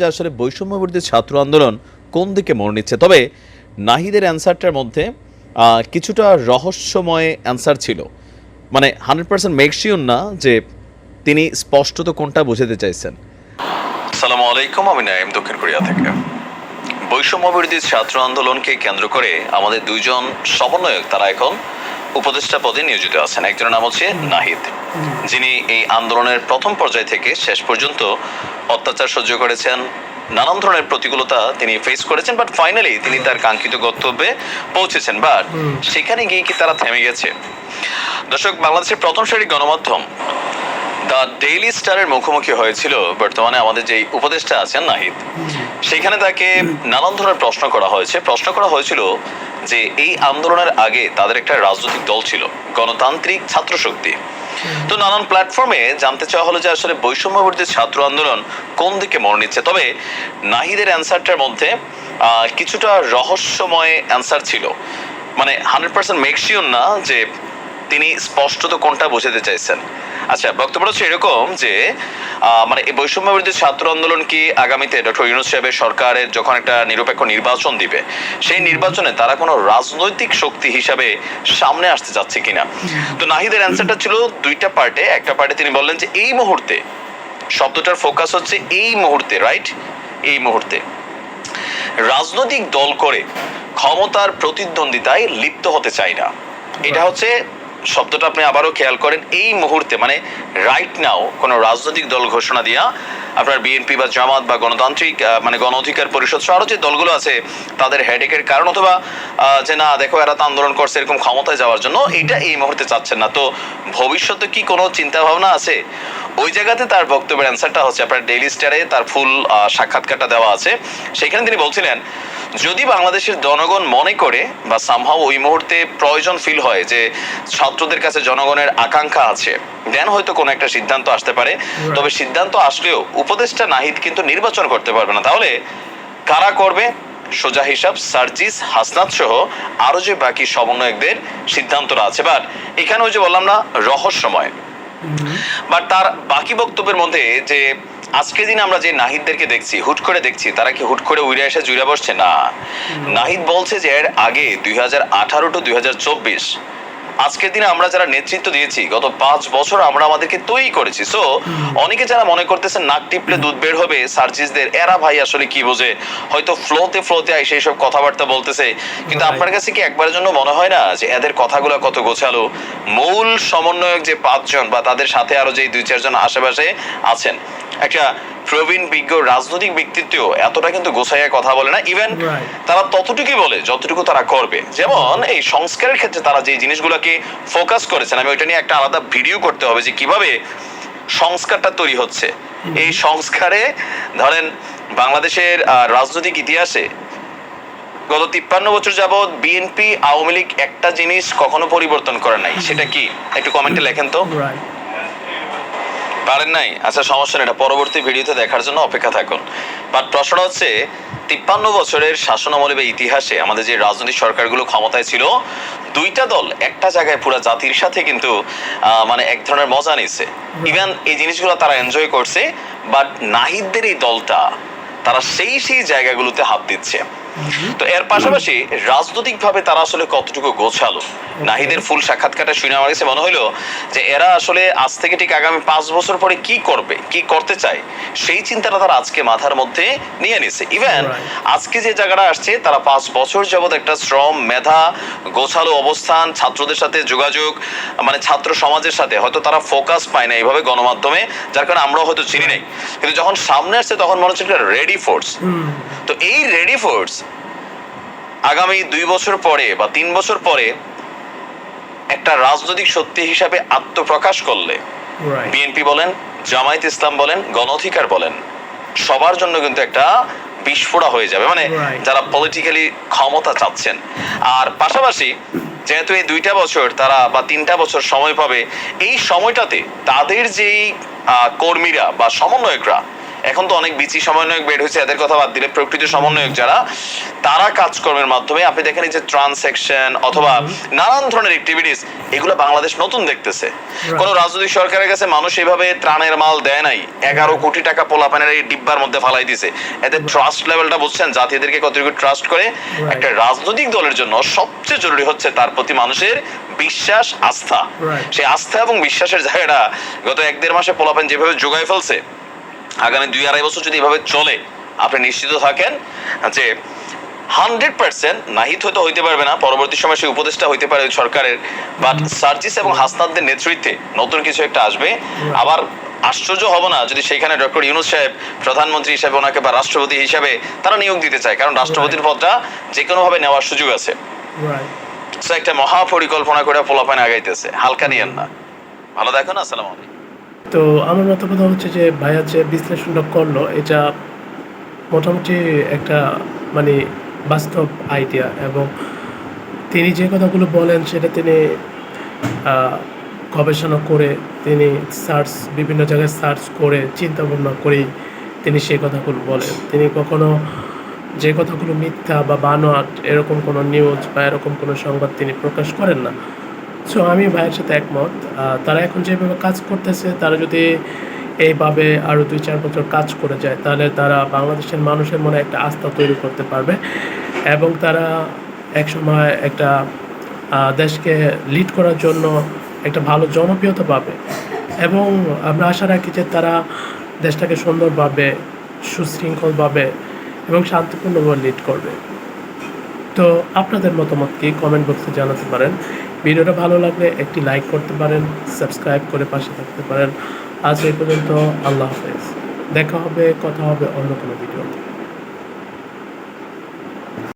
যে আসলে বৈষম্য বিরোধী ছাত্র আন্দোলন কোন দিকে মোড় নিচ্ছে? তবে নাহিদের অ্যান্সারটার মধ্যে কিছুটা রহস্যময় অ্যান্সার ছিল। মানে হান্ড্রেড পার্সেন্ট মেকশিওর না যে তিনি স্পষ্টত কোনটা বোঝাতে চাইছেন। সালামু আলাইকুম, আমি নাইম দক্ষিণ কোরিয়া থেকে। বৈষম্য বিরোধী ছাত্র আন্দোলনকে কেন্দ্র করে আমাদের দুইজন সমন্বয়ক তারা এখন উপদেষ্টা পদে নিয়োজিত আছেন। একজনের নাম হচ্ছে নাহিদ। যিনি এই আন্দোলনের প্রথম পর্যায় থেকে শেষ পর্যন্ত অত্যাচার সহ্য করেছেন। নানান ধরনের প্রতিকূলতা তিনি ফেস করেছেন বাট ফাইনালি তিনি তার কাঙ্ক্ষিত গন্তব্যে পৌঁছেছেন। বাট সেখানে গিয়ে কি তারা থেমে গেছে? দর্শক বাংলাদেশের প্রথম সারি গণমাধ্যম দ্য ডেইলি স্টারের মুখোমুখি হয়েছিল বর্তমানে আমাদের যে উপদেষ্টা আছেন নাহিদ। সেখানে তাকে নানান ধরনের প্রশ্ন করা হয়েছে। প্রশ্ন করা হয়েছিল যে এই আন্দোলনের আগে তাদের একটা রাজনৈতিক দল ছিল গণতান্ত্রিক ছাত্র শক্তি তো নানান প্ল্যাটফর্মে জানতে চাওয়া হলো যে আসলে বৈষম্য বিরোধী ছাত্র আন্দোলন কোন দিকে মোড় নিচ্ছে তবে নাহিদের অ্যান্সারটার মধ্যে আহ, কিছুটা রহস্যময় অ্যান্সার ছিল। মানে হান্ড্রেড পার্সেন্ট মেকশিওর না যে তিনি স্পষ্টত কোনটা বোঝাতে চাইছেন। আচ্ছা বক্তব্য হচ্ছে এরকম যে মানে এই বৈষম্য বিরোধী ছাত্র আন্দোলন কি আগামীতে ডক্টর ইউনুস সাহেবের সরকারের যখন একটা নিরপেক্ষ নির্বাচন দিবে সেই নির্বাচনে তারা কোনো রাজনৈতিক শক্তি হিসাবে সামনে আসতে যাচ্ছে কিনা? তো নাহিদের অ্যান্সারটা ছিল দুইটা পার্টে একটা পার্টে তিনি বললেন যে এই মুহূর্তে শব্দটার ফোকাস হচ্ছে এই মুহূর্তে রাইট? এই মুহূর্তে। রাজনৈতিক দল করে ক্ষমতার প্রতিদ্বন্দ্বিতায় লিপ্ত হতে চাই না। এটা হচ্ছে শব্দটা আপনি আবারও খেয়াল করেন, এই মুহূর্তে মানে রাইট নাও কোনো রাজনৈতিক দল ঘোষণা দিয়া আপনার বিএনপি বা জামাত বা গণতান্ত্রিক মানে গণ অধিকার পরিষদ সহ আরও যে দলগুলো আছে, তাদের হেডেকের কারণ অথবা যে না, দেখো এরা তো আন্দোলন করছে এরকম ক্ষমতায় যাওয়ার জন্য এটা এই মুহূর্তে চাচ্ছেন না। তো ভবিষ্যতে কি কোনো চিন্তা ভাবনা আছে? ওই জায়গাতে তার বক্তব্যের অ্যান্সারটা হচ্ছে আপনার ডেইলি স্টারে তার ফুল সাক্ষাৎকারটা দেওয়া আছে। সেখানে তিনি বলছিলেন যদি বাংলাদেশের জনগণ মনে করে বা সামহাও ওই মুহূর্তে প্রয়োজন ফিল হয় যে ছাত্রদের কাছে জনগণের আকাঙ্ক্ষা আছে দেন হয়তো কোনো একটা সিদ্ধান্ত আসতে পারে। তবে সিদ্ধান্ত আসলেও উপদেষ্টা নাহিদ কিন্তু নির্বাচন করতে পারবে না। তাহলে কারা করবে? সোজা হিসাব সার্জিস হাসনাত সহ আরও যে বাকি সমন্বয়কদের সিদ্ধান্তটা আছে। বাট এখানে ওই যে বললাম না রহস্যময়। বাট তার বাকি বক্তব্যের মধ্যে যে আজকে দিন আমরা যে নাহিদদেরকে দেখছি হুট করে দেখছি তারা কি হুট করে উড়ে এসে জুড়ে বসছে? না। নাহিদ বলছে যে এর আগে দুই হাজার আঠারো টু দুই হাজার চব্বিশ আজকের দিনে আমরা যারা নেতৃত্ব দিয়েছি গত পাঁচ বছর আমরা আমাদেরকে তৈরি করেছি। সো অনেকে যারা মনে করতেছে নাক টিপলে দুধ বের হবে সার্জিসদের এরা ভাই আসলে কি বোঝে? হয়তো ফ্লোতে ফ্লোতে সেই সব কথাবার্তা বলতেছে। কিন্তু আপনার কাছে কি একবারের জন্য মনে হয় না যে এদের কথাগুলো কত গোছালো? মূল সমন্বয়ক যে পাঁচজন বা তাদের সাথে আরও যে দুই চারজন আশেপাশে আছেন একটা প্রবীণ বিজ্ঞ রাজনৈতিক ব্যক্তিত্ব এতটা কিন্তু গোছাইয়া কথা বলে না। ইভেন তারা ততটুকুই বলে যতটুকু তারা করবে। যেমন এই সংস্কারের ক্ষেত্রে তারা যে জিনিসগুলোকে ফোকাস করেছেন আমি ওইটা নিয়ে একটা আলাদা ভিডিও করতে হবে যে কীভাবে সংস্কারটা তৈরি হচ্ছে। এই সংস্কারে ধরেন বাংলাদেশের রাজনৈতিক ইতিহাসে গত তিপ্পান্ন বছর যাবৎ বিএনপি আওয়ামী লীগ একটা জিনিস কখনো পরিবর্তন করে নাই। সেটা কি? একটু কমেন্টে লেখেন তো। পারেন নাই? আচ্ছা সমস্যা নেই এটা পরবর্তী ভিডিওতে দেখার জন্য অপেক্ষা থাকুন। বাট প্রশ্নটা হচ্ছে তিপ্পান্ন বছরের শাসনামলী বা ইতিহাসে আমাদের যে রাজনৈতিক সরকারগুলো ক্ষমতায় ছিল দুইটা দল একটা জায়গায় পুরো জাতির সাথে কিন্তু আহ, মানে এক ধরনের মজা নিচ্ছে ইভেন এই জিনিসগুলো তারা এনজয় করছে বাট নাহিদদের এই দলটা তারা সেই সেই জায়গাগুলোতে হাত দিচ্ছে। তো এর পাশাপাশি রাজনৈতিক ভাবে তারা আসলে কতটুকু গোছালো? নাহিদের ফুল সাক্ষাৎকারটা শুনে আমার কাছে মনে হলো যে এরা আসলে আজ থেকে ঠিক আগামী পাঁচ বছর পরে কি করবে কি করতে চায় সেই চিন্তাটা তারা আজকে মাথার মধ্যে নিয়ে নিছে। ইভেন আজকে যে জায়গাটা আসছে তারা পাঁচ বছর যাবত একটা শ্রম মেধা গোছালো অবস্থান ছাত্রদের সাথে যোগাযোগ মানে ছাত্র সমাজের সাথে হয়তো তারা ফোকাস পায় না এইভাবে গণমাধ্যমে যার কারণে আমরাও হয়তো চিনি নাই। কিন্তু যখন সামনে আসছে তখন মনে হচ্ছে একটা রেডি ফোর্স তো এই রেডি ফোর্স আগামী দুই বছর পরে বা তিন বছর পরে একটা রাজনৈতিক সত্যি হিসাবে আত্মপ্রকাশ করলে বিএনপি বলেন জামায়াত ইসলাম বলেন গণ অধিকার বলেন সবার জন্য কিন্তু একটা বিস্ফোরা হয়ে যাবে। মানে যারা পলিটিক্যালি ক্ষমতা চাচ্ছেন। আর পাশাপাশি যেহেতু এই দুইটা বছর তারা বা তিনটা বছর সময় পাবে এই সময়টাতে তাদের যেই কর্মীরা বা সমন্বয়করা এখন তো অনেক বিচি সমন্বয়ক বের হয়েছে এদের কথা বাদ দিলে প্রকৃত সমন্বয়ক যারা তারা কাজকর্মের মাধ্যমে আপনি দেখেন এই যে ট্রানসেকশন অথবা নানান ধরনের অ্যাক্টিভিটিস এগুলো বাংলাদেশ নতুন দেখতেছে। কোন রাজনৈতিক সরকারের কাছে মানুষ এইভাবে ত্রাণের মাল দেয় নাই এগারো কোটি টাকা পোলাপানের এই ডিব্বার মধ্যে ফালাই দিছে। এদের ট্রাস্ট লেভেলটা বুঝছেন জাতিদেরকে কতটুকু ট্রাস্ট করে? একটা রাজনৈতিক দলের জন্য সবচেয়ে জরুরি হচ্ছে তার প্রতি মানুষের বিশ্বাস আস্থা। সেই আস্থা এবং বিশ্বাসের জায়গাটা গত এক দেড় মাসে পোলাপান যেভাবে যোগায় ফেলছে আগামী দুই আড়াই বছর যদি এভাবে চলে আপনি নিশ্চিত থাকেন যে হান্ড্রেড পার্সেন্ট নাহিদ হয়তো হইতে পারবে না পরবর্তী সময় সেই উপদেষ্টা হইতে পারে সরকারের। বাট সার্জিস এবং হাসনাদদের নেতৃত্বে নতুন কিছু একটা আসবে। আবার আশ্চর্য হব না যদি সেখানে ডক্টর ইউনুস সাহেব প্রধানমন্ত্রী হিসেবে ওনাকে বা রাষ্ট্রপতি হিসেবে তারা নিয়োগ দিতে চায় কারণ রাষ্ট্রপতির পদটা যে কোনোভাবে নেওয়ার সুযোগ আছে। একটা মহা পরিকল্পনা করে পোলাপানে আগাইতেছে হালকা নিয়েন না। ভালো দেখো না আসসালামু আলাইকুম। তো আমার মত কথা হচ্ছে যে ভাইয়া যে বিশ্লেষণটা করল, এটা মোটামুটি একটা মানে বাস্তব আইডিয়া এবং তিনি যে কথাগুলো বলেন সেটা তিনি গবেষণা করে তিনি সার্চ বিভিন্ন জায়গায় সার্চ করে চিন্তা ভাবনা করেই তিনি সেই কথাগুলো বলেন। তিনি কখনো যে কথাগুলো মিথ্যা বা বানোয়াট এরকম কোনো নিউজ বা এরকম কোনো সংবাদ তিনি প্রকাশ করেন না। সো আমি ভাইয়ের সাথে একমত। তারা এখন যেভাবে কাজ করতেছে, তারা যদি এইভাবে আরও দুই, চার বছর কাজ করে যায়, তাহলে তারা বাংলাদেশের মানুষের মনে একটা আস্থা তৈরি করতে পারবে এবং তারা একসময় একটা দেশকে লিড করার জন্য একটা ভালো জনপ্রিয়তা পাবে। এবং আমরা আশা রাখি যে তারা দেশটাকে সুন্দরভাবে, সুশৃঙ্খলভাবে এবং শান্তিপূর্ণভাবে লিড করবে। তো, আপনাদের মতামত কি? কমেন্ট বক্সে জানাতে পারেন। ভিডিওটা ভালো লাগলে একটি লাইক করতে পারেন সাবস্ক্রাইব করে পাশে থাকতে পারেন। আজ এই পর্যন্ত আল্লাহ হাফেজ। দেখা হবে, কথা হবে অন্য কোনো ভিডিওতে